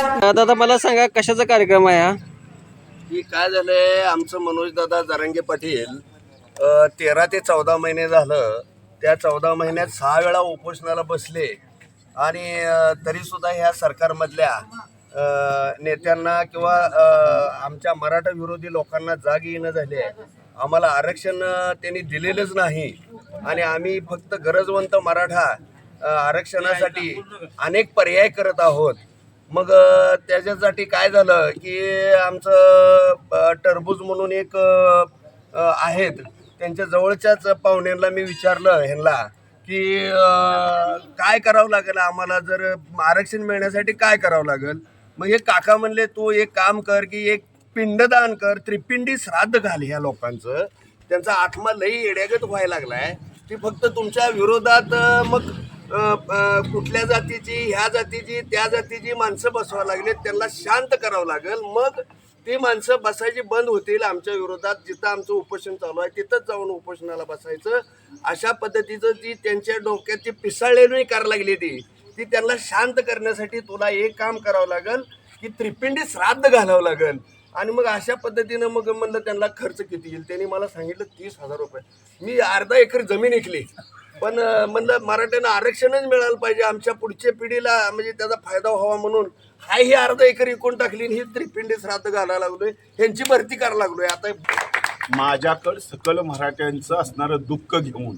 अ, दादा मला सांगा कशाचा कार्यक्रम आहे हा? की काय झालंय आमचं मनोज दादा जरांगे पाटील अ, तेरा ते चौदा महिने झालं. त्या चौदा महिन्यात सहा वेळा उपोषणाला बसले आणि तरी तरीसुद्धा ह्या सरकारमधल्या अ, नेत्यांना किंवा अ, आमच्या मराठा विरोधी लोकांना जाग येणं झाली आहे. आम्हाला आरक्षण अ, त्यांनी दिलेलंच नाही. आणि आम्ही फक्त गरजवंत मराठा अ, आरक्षणासाठी अनेक पर्याय करत आहोत. मग त्याच्यासाठी काय झालं की आमचं टरबूज म्हणून एक आहेत. त्यांच्या जवळच्याच पाहुण्यांना मी विचारलं ह्यांना की काय करावं लागेल आम्हाला? जर आरक्षण मिळण्यासाठी काय करावं लागेल? मग हे काका म्हणले तू एक काम कर की एक पिंडदान कर त्रिपिंडी श्राद्ध घाल ह्या लोकांचं. त्यांचा आत्मा लई येड्यागत व्हायला लागलाय. की फक्त तुमच्या विरोधात मग कुठल्या जातीची ह्या जातीची त्या जातीची माणसं बसवावं लागले त्यांना शांत करावं लागेल. मग ती माणसं बसायची बंद होतील आमच्या विरोधात. जिथं आमचं उपोषण चालू आहे तिथंच जाऊन उपोषणाला बसायचं. अशा पद्धतीचं जी त्यांच्या डोक्याची पिसाळलेली करायला लागली ती ती त्यांना शांत करण्यासाठी तुला एक काम करावं लागेल की त्रिपिंडी श्राद्ध घालावं लागेल. आणि मग अशा पद्धतीनं मग म्हणलं त्यांना खर्च किती येईल? त्यांनी मला सांगितलं तीस हजार रुपये. मी अर्धा एकर जमीन ऐकली पण म्हणलं मराठ्यांना आरक्षणच मिळालं पाहिजे. आमच्या पुढच्या पिढीला म्हणजे त्याचा फायदा व्हावा म्हणून हाय ही अर्ध एकर विकून टाकली आणि ही त्रिपिंडी श्राद्ध घालायला लागलोय. ह्यांची भरती करायला लागलोय. आता माझ्याकडं सकल मराठ्यांचं असणारं दुःख घेऊन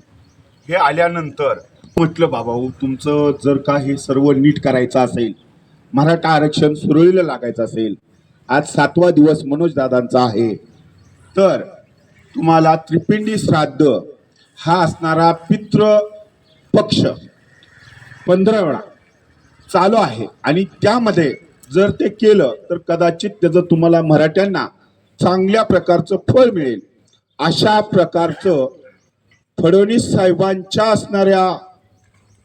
हे आल्यानंतर म्हटलं बाबा हो, तुमचं जर का हे सर्व नीट करायचं असेल मराठा आरक्षण सुरळीला लागायचं असेल आज सातवा दिवस मनोज दादांचा आहे तर तुम्हाला त्रिपिंडी श्राद्ध हा असणारा पितृ पक्ष पंधरा वेळा चालू आहे. आणि त्यामध्ये जर ते केलं तर कदाचित त्याचं तुम्हाला मराठ्यांना चांगल्या प्रकारचं फळ मिळेल. अशा प्रकारचं फडणवीस साहेबांच्या असणाऱ्या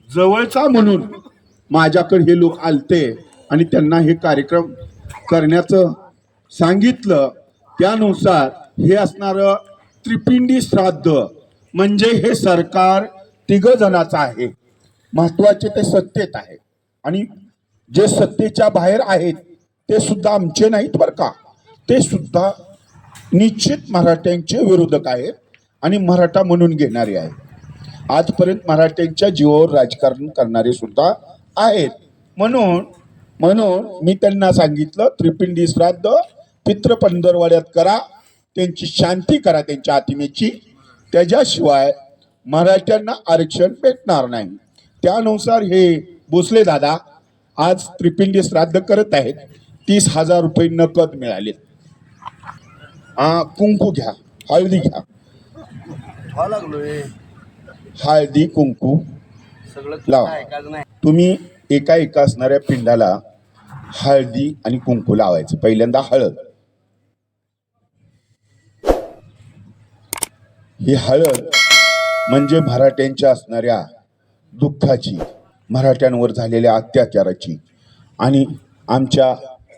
जवळचा म्हणून माझ्याकडे हे लोक आलते आणि त्यांना हे कार्यक्रम करण्याचं सांगितलं. त्यानुसार हे असणारं त्रिपिंडी श्राद्ध म्हणजे हे सरकार तिघ जणाचं आहे. महत्त्वाचे ते सत्तेत आहे. आणि जे सत्तेच्या बाहेर आहेत ते सुद्धा आमचे नाहीत बरं का. ते सुद्धा निश्चित मराठ्यांचे विरोधक आहेत आणि मराठा म्हणून घेणारे आहेत. आजपर्यंत मराठ्यांच्या जीवावर राजकारण करणारे सुद्धा आहेत. म्हणून म्हणून मी त्यांना सांगितलं त्रिपिंडी श्राद्ध पित्र पंधरवाड्यात करा त्यांची शांती करा त्यांच्या आत्मेची त्याच्याशिवाय मराठ्यांना आरक्षण भेटणार नाही. त्यानुसार हे भोसले दादा आज त्रिपिंडी श्राद्ध करत आहेत. तीस हजार रुपये नकद मिळाले. कुंकू घ्या. हळदी घ्या. हळदी कुंकू लावा. तुम्ही एका एका असणाऱ्या पिंडाला हळदी आणि कुंकू लावायचं. पहिल्यांदा हळद. ही हळद म्हणजे मराठ्यांच्या असणाऱ्या दुःखाची मराठ्यांवर झालेल्या अत्याचाराची. आणि आमच्या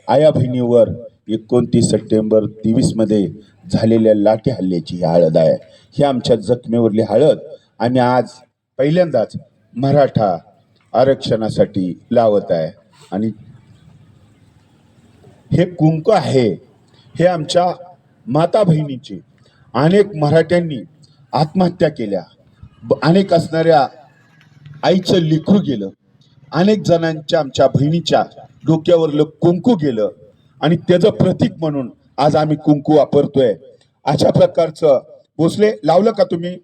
आया बहिणीवर एकोणतीस सप्टेंबर तेवीसमध्ये झालेल्या लाठी हल्ल्याची ही हळद आहे. ही आमच्या जखमेवरली हळद आम्ही आज पहिल्यांदाच मराठा आरक्षणासाठी लावत आहे. आणि हे कुंक आहे हे आमच्या माता बहिणीचे अनेक मराठ्यांनी आत्महत्या केल्या. ब- अनेक असणाऱ्या आईचं लिखू गेलं. अनेक जणांच्या आमच्या बहिणीच्या डोक्यावरलं कुंकू गेलं. आणि त्याचं प्रतीक म्हणून आज आम्ही कुंकू वापरतोय. अशा प्रकारचं भोसले लावलं का तुम्ही?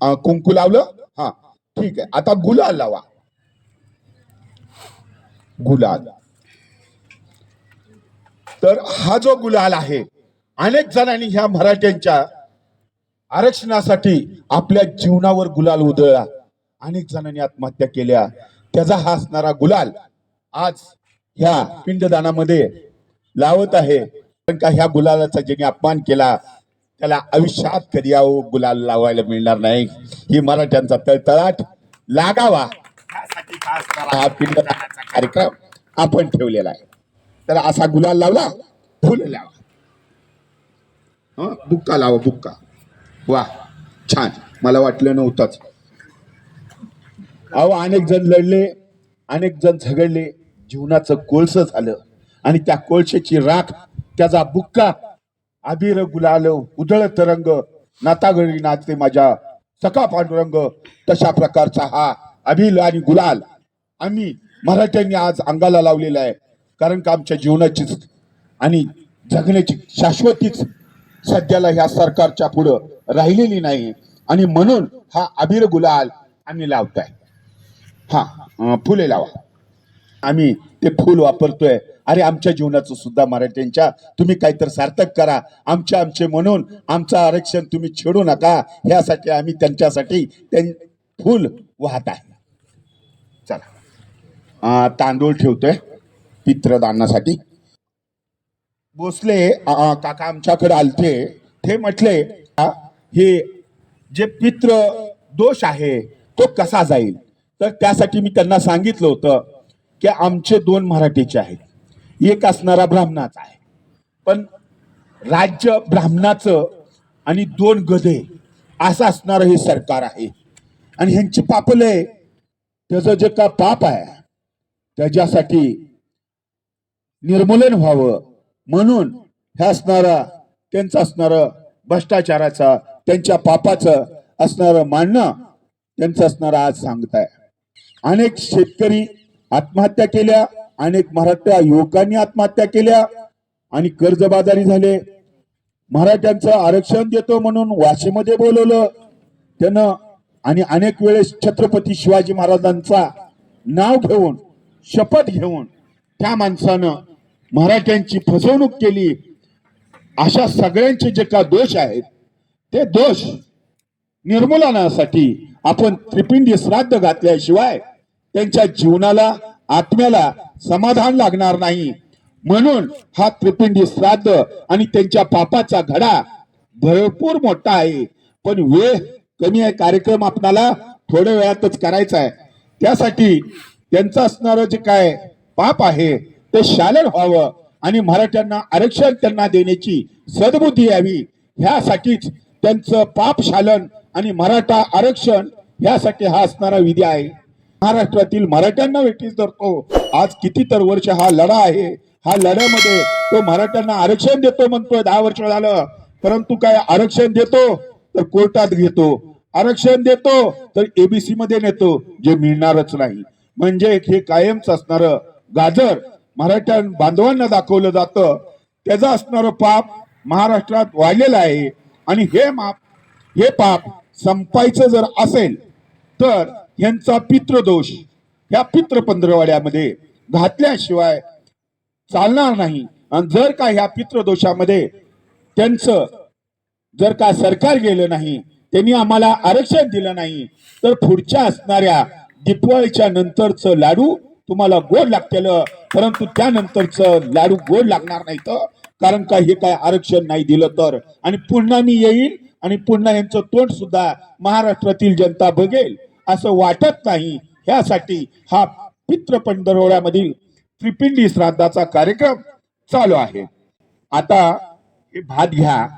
कुंकू लावलं? हा ठीक आहे. आता गुलाल लावा. गुलाल. तर हा जो गुलाल आहे अनेक जणांनी ह्या मराठ्यांच्या आरक्षणासाठी आपल्या जीवनावर गुलाल उधळला. अनेक जणांनी आत्महत्या केल्या. त्याचा हा असणारा गुलाल आज ह्या पिंडदानामध्ये लावत आहे. कारण का ह्या गुलालाचा ज्यांनी अपमान केला त्याला आयुष्यात कधी अहो गुलाल लावायला मिळणार नाही. ही मराठ्यांचा तळतळाट लागावा. यासाठी हा पिंडदानाचा कार्यक्रम आपण ठेवलेला आहे. त्याला असा गुलाल लावला फुल लावा. हं, बुक्का लावा बुक्का. वा छान. मला वाटलं नव्हतंच. अहो अनेक जण लढले अनेक जण झगडले. जीवनाचं कोळसं झालं. आणि त्या कोळशेची राख त्याचा बुक्का अबीर गुलाल उधळ तरंग नातागळी नाचते माझ्या सखा पांडुरंग तशा प्रकारचा हा अभिल आणि गुलाल आम्ही मराठ्यांनी आज अंगाला लावलेला आहे. कारण का आमच्या जीवनाचीच आणि जगण्याची शाश्वतीच सध्याला ह्या सरकारच्या पुढं राहिलेली नाही आणि म्हणून हा अबीर गुलाल आम्ही लावताय. हा फुले लावा. आम्ही ते फूल वापरतोय. अरे आमच्या जीवनाचं सुद्धा मराठ्यांच्या तुम्ही काहीतरी सार्थक करा. आमच्या आमचे म्हणून आमचं आरक्षण तुम्ही छेडू नका. ह्यासाठी आम्ही त्यांच्यासाठी त्यां फूल वाहत आहे. चला. तांदूळ ठेवतोय पित्रदानासाठी. भोसले काका आमच्याकडे आलते. ते म्हटले हे जे पित्र दोष आहे तो कसा जाईल? तर त्यासाठी मी त्यांना सांगितलं होतं की आमचे दोन मराठीचे आहेत. एक असणारा ब्राह्मणाचा आहे. पण राज्य ब्राह्मणाचं आणि दोन गधे असं असणारं हे सरकार आहे. आणि ह्यांची पापले त्याचं जे का पाप आहे त्याच्यासाठी निर्मूलन व्हावं म्हणून हे असणारा त्यांचं असणारं भ्रष्टाचाराचा त्यांच्या पापाचं असणारं मांडणं त्यांचं असणारं आज सांगताय. अनेक शेतकरी आत्महत्या केल्या अनेक मराठा युवकांनी आत्महत्या केल्या आणि कर्जबाजारी झाले. मराठ्यांचं आरक्षण देतो म्हणून वाशीमध्ये बोलवलं. त्यानं आणि अनेक वेळेस छत्रपती शिवाजी महाराजांचा नाव घेऊन शपथ घेऊन त्या माणसानं मराठ्यांची फसवणूक केली. अशा सगळ्यांचे जे का दोष आहेत ते दोष निर्मूलनासाठी आपण त्रिपिंडी श्राद्ध घातल्याशिवाय त्यांच्या जीवनाला आत्म्याला समाधान लागणार नाही. म्हणून हा त्रिपिंडी श्राद्ध आणि त्यांच्या पापाचा घडा भरपूर मोठा आहे. पण वेळ कमी आहे. कार्यक्रम आपणाला थोड्या वेळातच करायचा आहे. त्यासाठी त्यांचं असणारं जे काय पाप आहे ते शालन व्हावं आणि मराठ्यांना आरक्षण त्यांना देण्याची सद्बुद्धी यावी. ह्यासाठीच त्यांचं पाप शालन आणि मराठा आरक्षण ह्यासाठी हा असणारा विधी आहे. महाराष्ट्रातील मराठ्यांना वेठीस धरतो. आज किती तर वर्ष हा लढा आहे. हा लढ्यामध्ये तो मराठ्यांना आरक्षण देतो म्हणतोय. दहा वर्ष झालं. परंतु काय आरक्षण देतो तर कोर्टात घेतो. आरक्षण देतो तर एबीसी मध्ये नेतो जे मिळणारच नाही. म्हणजे हे कायमच असणार गाजर मराठ्या बांधवांना दाखवलं जातं. त्याचं असणारं पाप महाराष्ट्रात वाढलेलं आहे. आणि हे माप हे पाप संपायचं जर असेल तर यांचा पितृदोष या पित्र पंधरवाड्यामध्ये घातल्याशिवाय चालणार नाही. आणि जर का ह्या पितृदोषामध्ये त्यांचं जर का सरकार गेलं नाही त्यांनी आम्हाला आरक्षण दिलं नाही तर पुढच्या असणाऱ्या दिपवाळीच्या नंतरचं लाडू तुम्हाला गोड लागतील परंतु त्यानंतरचं लाडू गोड लागणार नाही तर कारण का हे काय आरक्षण नाही दिलं तर? आणि पुन्हा मी येईल आणि पुन्हा यांचं तोंड सुद्धा महाराष्ट्रातील जनता बघेल. असं वाटत नाही. ह्यासाठी हा पित्र पंधरवड्यामधील त्रिपिंडी श्राद्धाचा कार्यक्रम चालू आहे. आता हे भात घ्या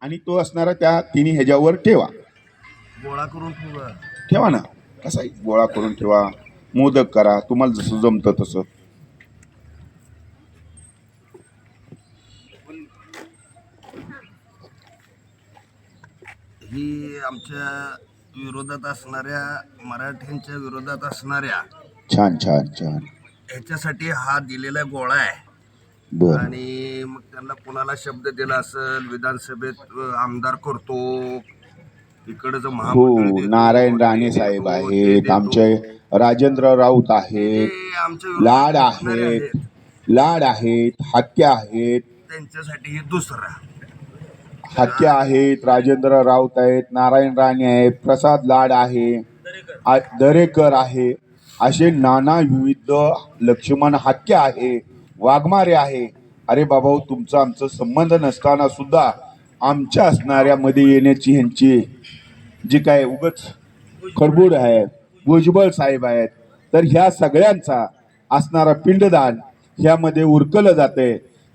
आणि तो असणारा त्या तिन्ही ह्याच्यावर ठेवा. गोळा करून ठेवा. ठेवा ना. कसाही गोळा करून ठेवा. मोदक करा. तुम्हाला जसं जमतं तसं. ही आमच्या विरोधात असणाऱ्या मराठ्यांच्या विरोधात असणाऱ्या छान छान छान. ह्याच्यासाठी हा दिलेला गोळा आहे. आणि मग त्यांना कोणाला शब्द दिला असेल विधानसभेत आमदार करतो इकडचं हो नारायण राणे साहेब आहेत. आमचे राजेंद्र राऊत आहेत लाड आहेत. लाड आहेत हत्या आहेत त्यांच्यासाठी दुसरा. हत्या आहेत राजेंद्र राऊत आहेत नारायण राणे आहेत प्रसाद लाड आहे आ- दरेकर आहे असे नाना विविध लक्ष्मण हत्या आहे वाघमारे आहे. अरे बाबा हो, तुमचा आमचा संबंध नसताना सुद्धा आमच्या असणाऱ्या मध्ये येण्याची ह्यांची जी काय उगच खडबूड आहे भुजबळ साहेब आहेत तर ह्या सगळ्यांचा असणारा पिंडदान ह्यामध्ये उरकलं जाते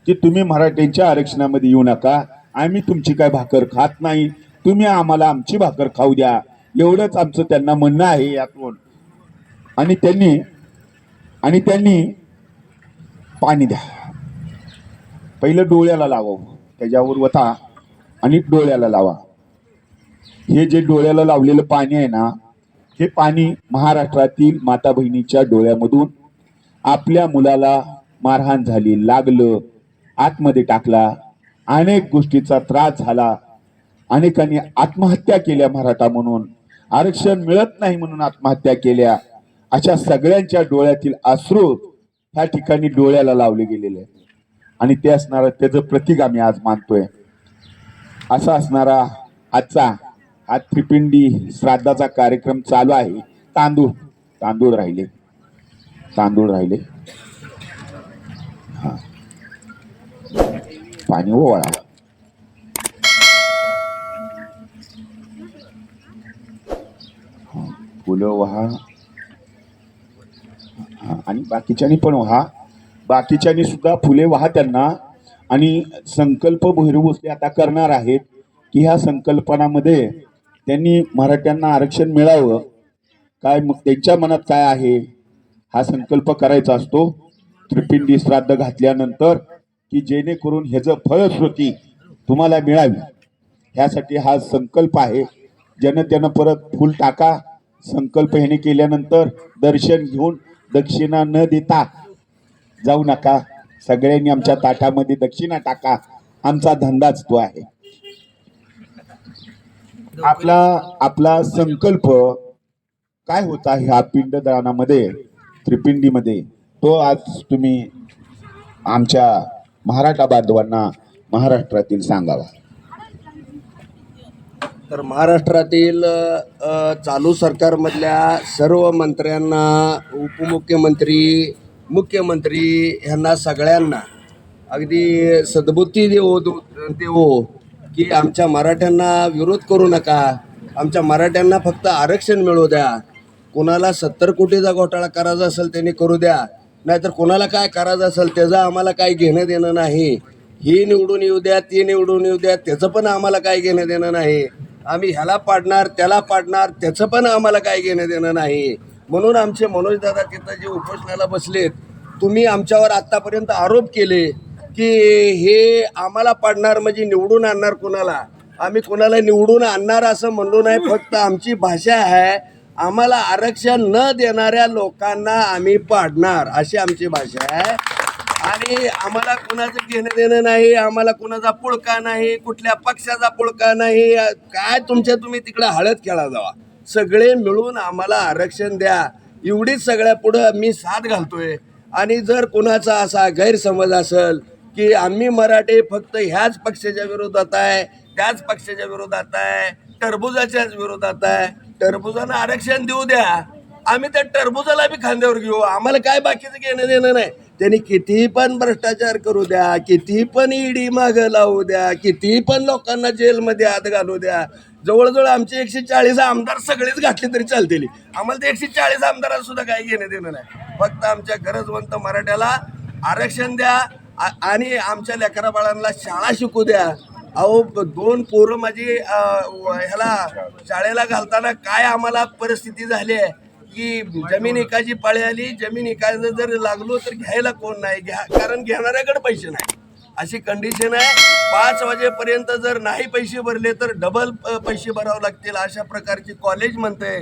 की तुम्ही मराठ्यांच्या आरक्षणामध्ये येऊ नका. आम्ही तुमची काय भाकर खात नाही. तुम्ही आम्हाला आमची भाकर खाऊ द्या. एवढंच आमचं त्यांना म्हणणं आहे यातून. आणि त्यांनी आणि त्यांनी पाणी द्या. पहिलं डोळ्याला लावावं त्याच्यावर वता आणि डोळ्याला लावा. हे जे डोळ्याला लावलेलं पाणी आहे ना हे पाणी महाराष्ट्रातील माता बहिणीच्या डोळ्यामधून आपल्या मुलाला मारहाण झाली लागलं. आतमध्ये टाकला. अनेक गोष्टीचा त्रास झाला. अनेकांनी आत्महत्या केल्या मराठा म्हणून. आरक्षण मिळत नाही म्हणून आत्महत्या केल्या. अशा सगळ्यांच्या डोळ्यातील अश्रू ह्या ठिकाणी डोळ्याला लावले गेलेले. आहेत आणि ते असणारं त्याचं प्रतीक आम्ही आज मानतोय. असा असणारा आजचा आज त्रिपिंडी श्राद्धाचा कार्यक्रम चालू आहे. तांदूळ तांदूळ राहिले. तांदूळ राहिले. हां. पाणी ओवाळा हा, फुलं वहा आणि बाकीच्यानी पण व्हा बाकीच्यानी सुद्धा फुले व्हा त्यांना. आणि संकल्प भैरव भोसले आता करणार आहेत की ह्या संकल्पनामध्ये त्यांनी मराठ्यांना आरक्षण मिळावं. काय मग त्यांच्या मनात काय आहे? हा संकल्प करायचा असतो. त्रिपिंडी श्राद्ध घातल्यानंतर की जेणेकरून ह्याचं फळश्रुती तुम्हाला मिळावी ह्यासाठी हा संकल्प आहे. ज्यानं त्यानं परत फुल टाका. संकल्प ह्याने केल्यानंतर दर्शन घेऊन दक्षिणा न देता जाऊ नका. सगळ्यांनी आमच्या ताटामध्ये दक्षिणा टाका. आमचा धंदाच तो आहे. आपला आपला संकल्प काय होता ह्या पिंडदानामध्ये त्रिपिंडीमध्ये? तो आज तुम्ही आमच्या मराठा बांधवांना महाराष्ट्रातील सांगावा. तर महाराष्ट्रातील चालू सरकारमधल्या सर्व मंत्र्यांना उपमुख्यमंत्री मुख्यमंत्री ह्यांना सगळ्यांना अगदी सद्बुद्धी देवो देवो की आमच्या मराठ्यांना विरोध करू नका. आमच्या मराठ्यांना फक्त आरक्षण मिळू द्या. कोणाला सत्तर कोटीचा घोटाळा करायचा असेल त्यांनी करू द्या. नाहीतर कोणाला काय करायचं असेल त्याचं आम्हाला काय घेणं देणं नाही. ही निवडून येऊ द्या ती निवडून येऊ द्या त्याचं पण आम्हाला काय घेणं देणं नाही. आम्ही ह्याला पाडणार त्याला पाडणार त्याचं पण आम्हाला काय घेणं देणं नाही. म्हणून आमचे मनोजदादा तिथं जे उपोषणाला बसलेत तुम्ही आमच्यावर आत्तापर्यंत आरोप केले की हे आम्हाला पाडणार म्हणजे निवडून आणणार कोणाला? आम्ही कोणाला निवडून आणणार असं म्हणलो नाही फक्त आमची भाषा आहे. आम्हाला आरक्षण न देणाऱ्या लोकांना आम्ही पाडणार अशी आमची भाषा आहे. आणि आम्हाला कुणाचं घेणं देणं नाही आम्हाला कुणाचा पुळका नाही कुठल्या पक्षाचा पुळका नाही काय तुमच्या तुम्ही तिकडे हळद खेळा जावा. सगळे मिळून आम्हाला आरक्षण द्या. एवढीच सगळ्या पुढं मी साथ घालतोय. आणि जर कुणाचा असा गैरसमज असेल की आम्ही मराठे फक्त ह्याच पक्षाच्या विरोधात आहे त्याच पक्षाच्या विरोधात आहे टरबुजाच्याच विरोधात आहे टरबुजानं आरक्षण देऊ द्या. आम्ही त्या टरबुजाला बी खांद्यावर घेऊ. आम्हाला काय बाकीचं घेणं देणं नाही. त्यांनी किती पण भ्रष्टाचार करू द्या किती पण ईडी मागं लावू द्या किती पण लोकांना जेलमध्ये आत घालू द्या. जवळजवळ आमचे एकशे चाळीस आमदार सगळेच घातले तरी चालतील. आम्हाला ते एकशे चाळीस आमदारांना सुद्धा काही घेणं देणं नाही. फक्त आमच्या गरजवंत मराठ्याला आरक्षण द्या. आ- आणि आमच्या लेकराबाळांना शाळा शिकू द्या. अहो दोन पोरं माझी ह्याला शाळेला घालताना काय आम्हाला परिस्थिती झाली आहे? की जमीन एकाची पाळी आली जमीन एकाचं जर लागलो तर घ्यायला कोण नाही? घ्या कारण घेणाऱ्याकडे पैसे नाही. अशी कंडिशन आहे. पाच वाजेपर्यंत जर नाही पैसे भरले तर डबल पैसे भरावे लागतील. अशा प्रकारची कॉलेज म्हणते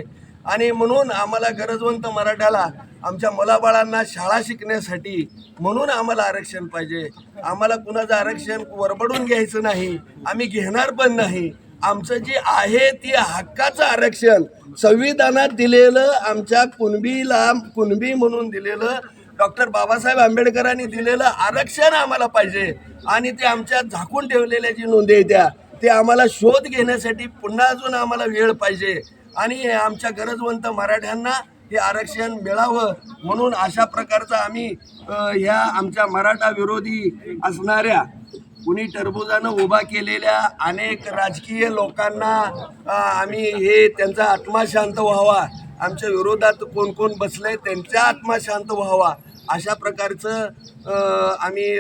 आणि म्हणून आम्हाला गरजवंत मराठ्याला आमच्या मुलाबाळांना शाळा शिकण्यासाठी म्हणून आम्हाला आरक्षण पाहिजे. आम्हाला कुणाचं आरक्षण वरबडून घ्यायचं नाही आम्ही घेणार पण नाही. आमचं जे आहे ते हक्काचं आरक्षण. संविधानात दिलेलं आमच्या कुणबीला कुणबी म्हणून दिलेलं डॉक्टर बाबासाहेब आंबेडकरांनी दिलेलं आरक्षण आम्हाला पाहिजे. आणि ते आमच्या झाकून ठेवलेल्या जी नोंदी आहेत त्या ते आम्हाला शोध घेण्यासाठी पुन्हा अजून आम्हाला वेळ पाहिजे. आणि आमच्या गरजवंत मराठ्यांना हे आरक्षण मिळावं म्हणून अशा प्रकारचा आम्ही ह्या आमच्या मराठा विरोधी असणाऱ्या कुणी टरबुजानं उभा केलेल्या अनेक राजकीय लोकांना आम्ही हे त्यांचा आत्मा शांत व्हावा. आमच्या विरोधात कोण कोण बसले त्यांचा आत्मा शांत व्हावा. अशा प्रकारचं आम्ही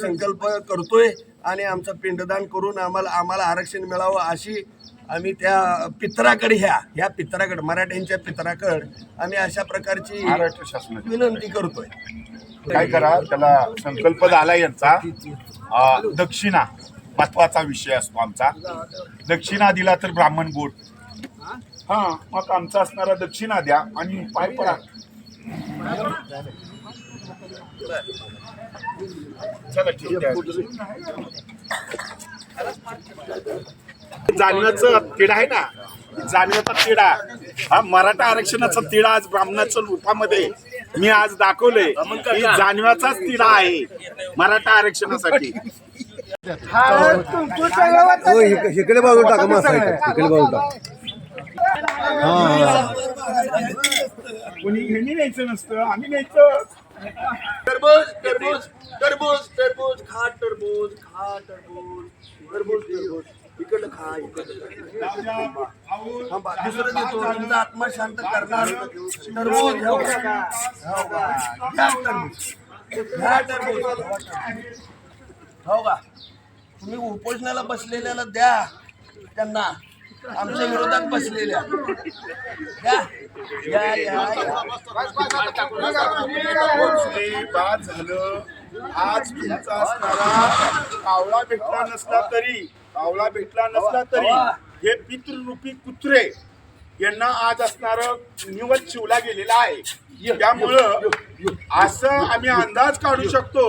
संकल्प करतोय आणि आमचं पिंडदान करून आम्हाला आम्हाला आरक्षण मिळावं अशी आम्ही त्या पितराकडे ह्या ह्या पितराकडे मराठ्यांच्या पितराकड आम्ही अशा प्रकारची महाराष्ट्र शासनाची विनंती करतोय. काय करा त्याला संकल्प झाला यांचा. अ, दक्षिणा महत्त्वाचा विषय असतो आमचा. दक्षिणा दिला तर ब्राह्मण गोट हा मग आमचा असणारा दक्षिणा द्या आणि पाय पडा. चला ठीक आहे. जाणण्याचं तिढा आहे ना? जाणण्याचा तिढा. हा मराठा आरक्षणाचा तिढा आज ब्राह्मणाच्या रूपामध्ये मी आज दाखवलंय. की जाणव्याचाच तिढा आहे मराठा आरक्षणासाठी. हो इक- इकडे बाजू टाका मासा इकडे बाजू टाका. कोणी ह्यांनी न्यायचं नसतं आम्ही न्यायचं. टरबूज टरबूज टरबूज टरबूज खा टरबूज खा टरबूज टरबूज टरबूज इकडलं खा इकडलं थांबा, दुसरं देतो तुमचा आत्मा शांत करणार टरबूज हो का? हो का? घ्या टरबूज घ्या टरबूज हो का तुम्ही उपोषणाला बसलेल्याला द्या त्यांना आमच्या विरोधात बसलेल्या आज तुमचा असणारा कावळा भेटला नसला तरी कावळा भेटला नसला तरी हे पितृरूपी कुत्रे यांना आज असणार निवत शिवला गेलेला आहे. त्यामुळं असं आम्ही अंदाज काढू शकतो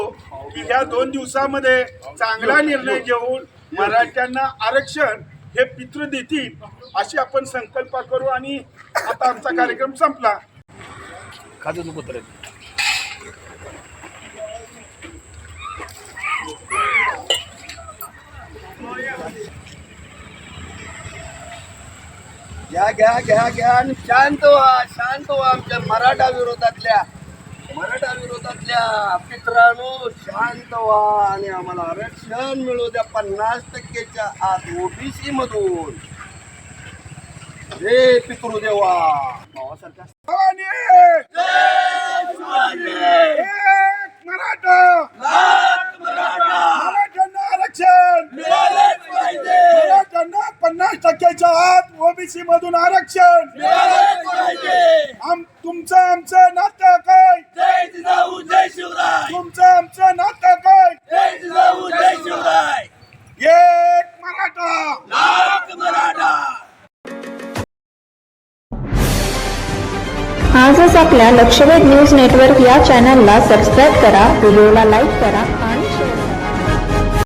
की ह्या दोन दिवसामध्ये चांगला निर्णय घेऊन मराठ्यांना आरक्षण हे पितृ देतील अशी आपण संकल्प करू आणि आता आमचा कार्यक्रम संपला. खाजून कुत्रे घ्या घ्या घ्या घ्या आणि शांत व्हा शांत व्हा आमच्या मराठा विरोधातल्या. मराठा विरोधातल्या मित्रांनो शांत व्हा आणि आम्हाला आरक्षण मिळू द्या पन्नास टक्केच्या आत ओबीसी मधून. हे पितृदेवा. देवा भावासारख्या एक मराठा मराठ्यांना आरक्षण मराठ्यांना पन्नास टक्क्याच्या आत ओबीसी मधून आरक्षण. आम तुमचं आमचं नातं काय? तुमचं आमचं नातं काय? एक मराठा. आजच आपल्या लक्षवेध न्यूज नेटवर्क या चॅनलला सबस्क्राईब करा व्हिडिओला लाईक करा